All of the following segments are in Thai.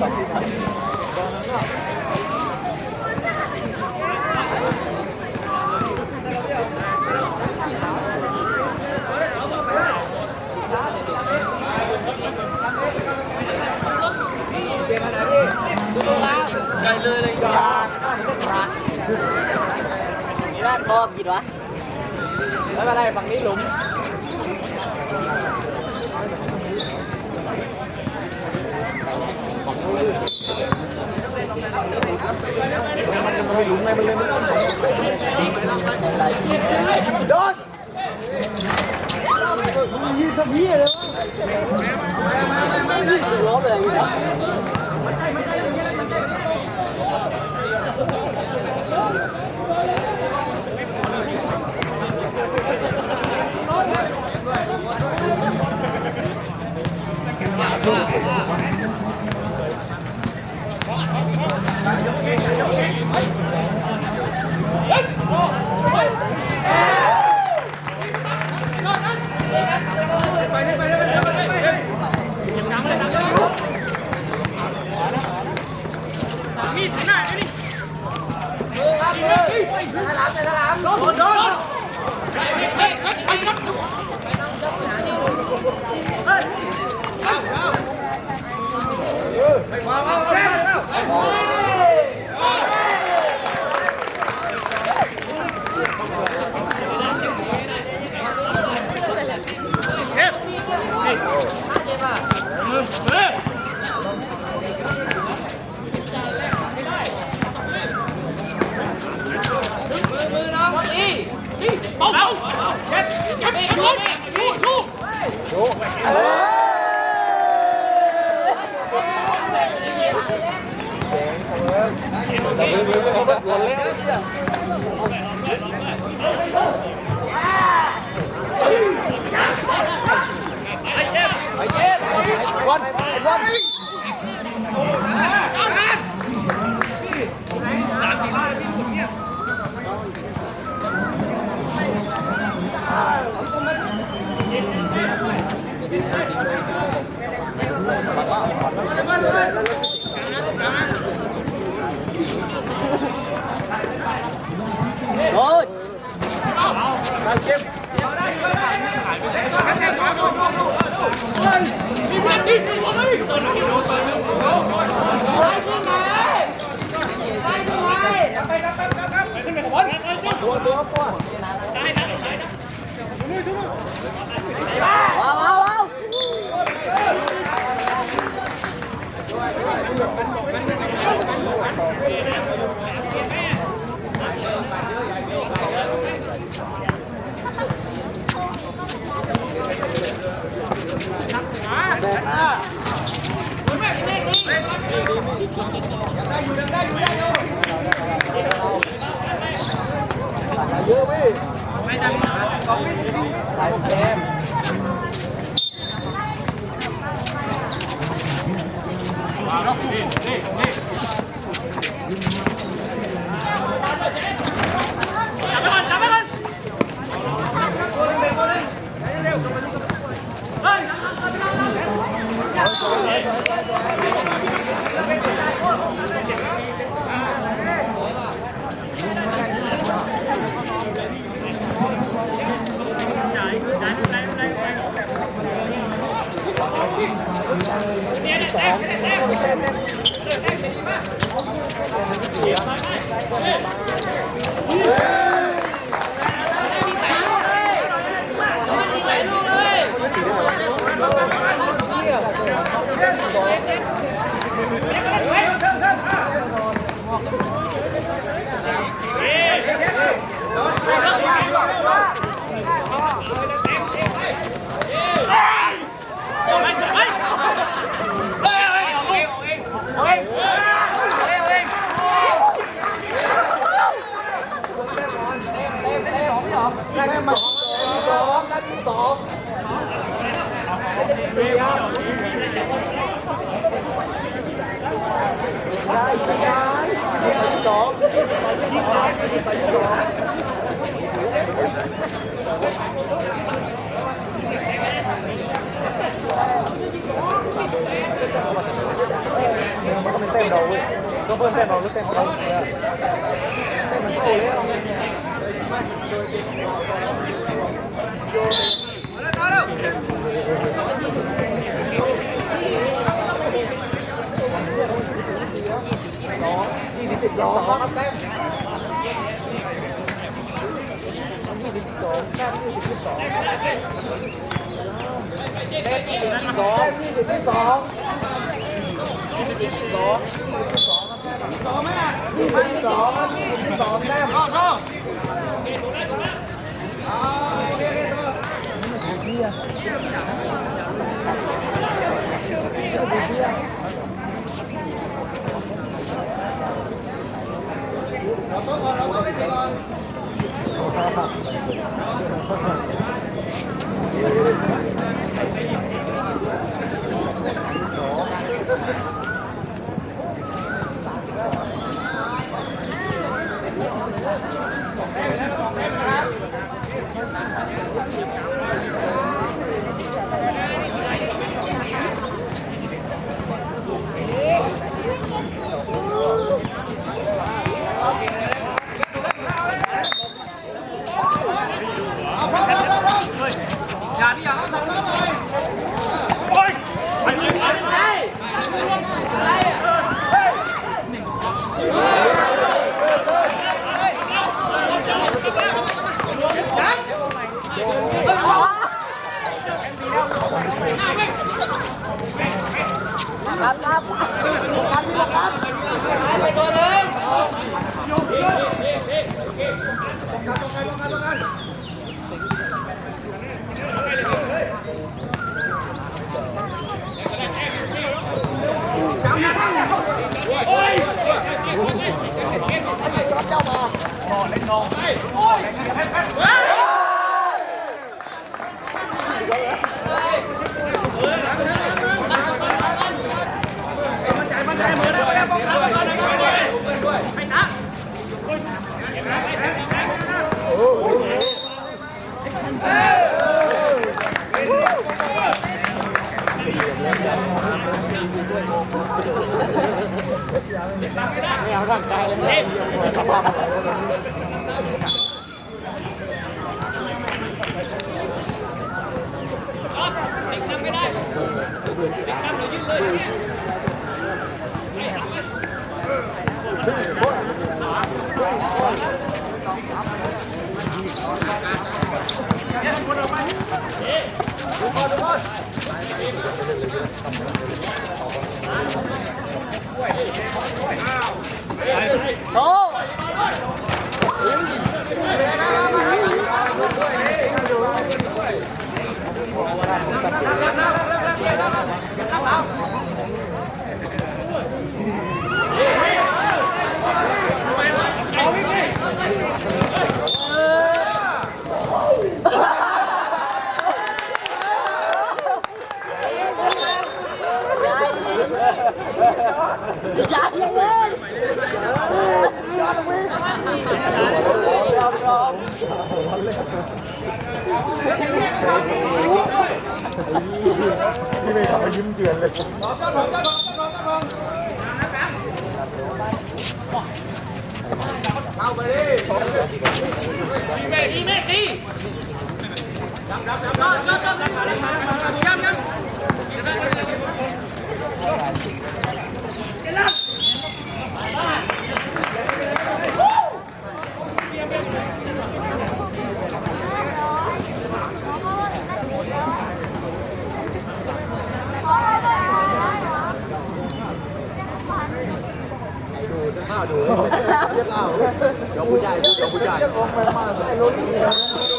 แรกบอกกินวะแล้วก็ได้ฝั่งนี้หลุม มันจะไม่หลุมไงมันเลยไม่ต้องโดนยืนทำ เพี้ยเลยวะล้มเลยอยู่แล้วแต่ มือมือก็เขาก็สวนเลยนะเนี่ยไปเจ็บวันวันโอ้ยได้เจ็บว้าวว้าวว้าว เยอะเ ว้ยได้แค่มาสองได้ที่สองสี่ครับได้สี่ครับยี่สิบสองยี่สิบสองยี่สิบสองยี่สิบสองยี่สิบสองเก็เพิ่มเต้นเราหรือเต้นเขาเต้นมันโตแล้ว ยี่สิบสองครับแต้มยี่สิบสองแต้มยี่สิบสองเต้นยี่สิบสองแต้มยี่สิบสองยี่สิบสองยี่สิบสองครับยี่สิบสองแต้มครั 啊！别别别！怎么不踢啊？这不踢啊？拿刀啊！拿刀的什么？哈哈！哈哈。em Wow. โอ้ยายเลย ยอดวิ่ง ยอมยอม พี่ไม่ทำมายิ้มเจือนเลยเอาไปดี๋ ยวผู้ใหญ่เดี๋ยวผู้ใหญ่เดี๋ยวผู้ใส่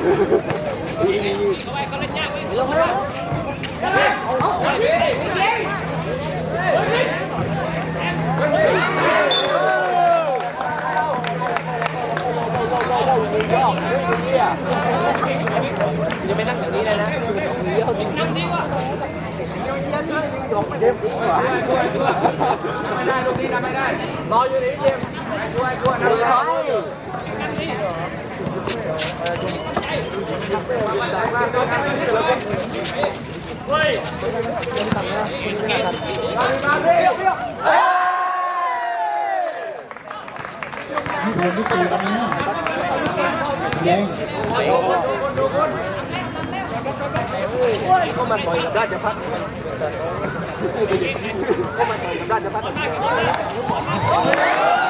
ไม่ได้ลูกนี้ทำไม่ได้รออยู่นี่เยี่ยมช่วยช่วยนะมาดิยี่ สิบหกยี่สิบสี่กันนะแดงก็มาต่อยกับราชพัฒน์ก็มาต่อยกับราชพัฒน์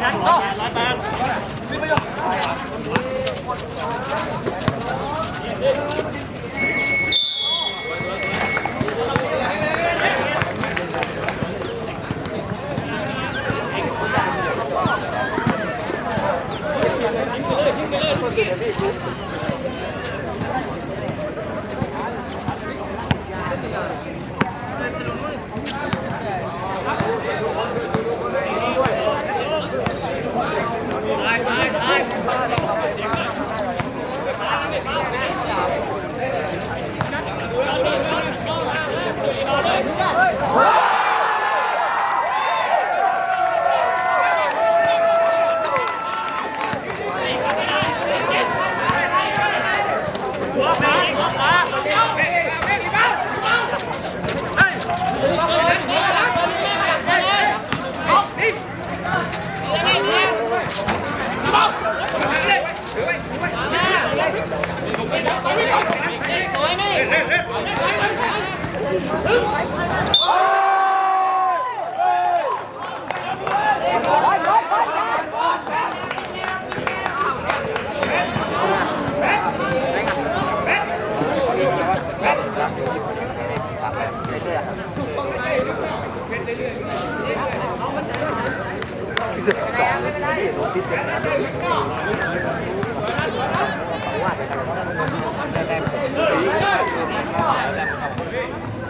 两米大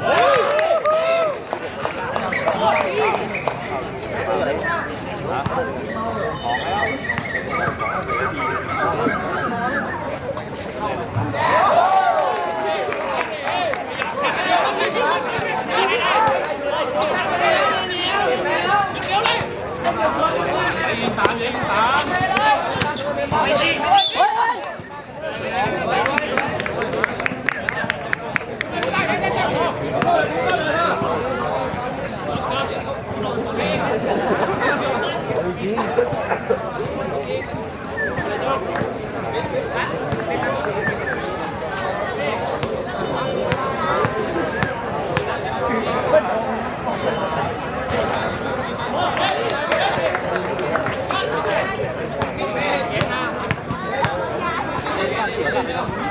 Hey!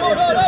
ดูดูดู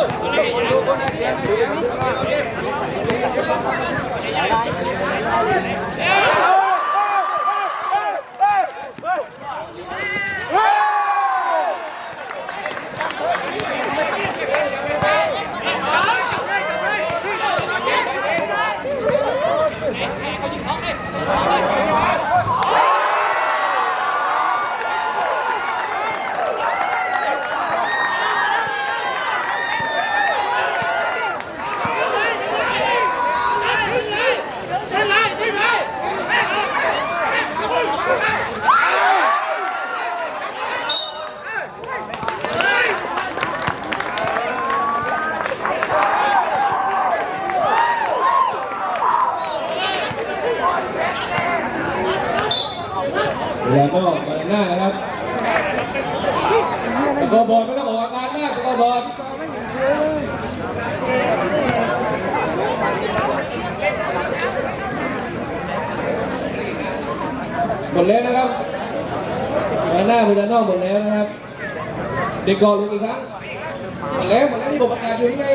หน้านะครับตะโกบอลไม่ต้องออกอาการมากตะโกบอลหมดแล้วนะครับหน้าเปิดหน้าหมดแล้วนะครับ เด็กกอนลงอีกครั้งหมดแล้วหมดแล้วที่ผมประกาศอยู่นี่ไง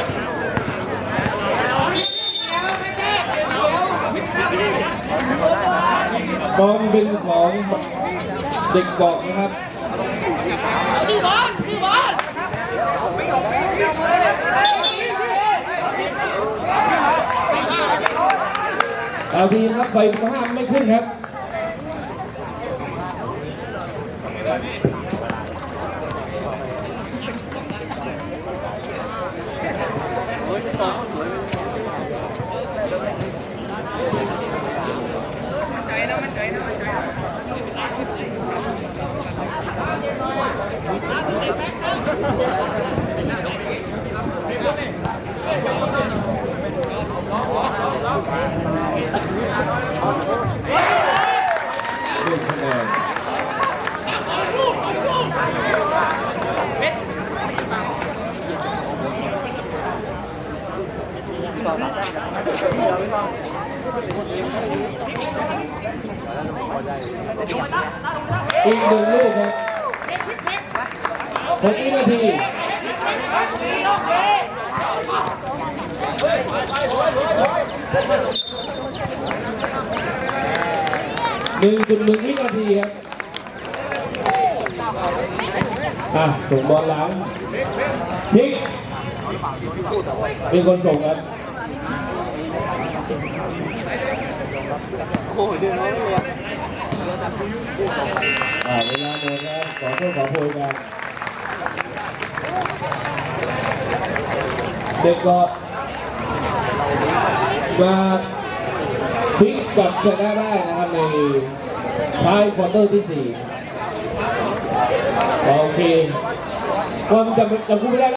บ อลเป็นของเด็กบอกนะครับเอาทีมครับไฟห้ามไม่ขึ้นครับ เรื่องคะแนน สองสามแต้มกันเราไม่ต้อง อีกหนึ่งลูกครับหกวินาที หนึ่งจุดหนึ่งวินาทีครับอะส่งบอลหลังพลิกเป็นคนส่งครับโอ้ยเดึงเขาเลยอ่าเวลาหมดแล้วขอโทษขอโพยกันเด็กก็มา กลับชนะได้นะครับในท้ายควอเตอร์ที่สี่โอเคความจำจำกูไม่ได้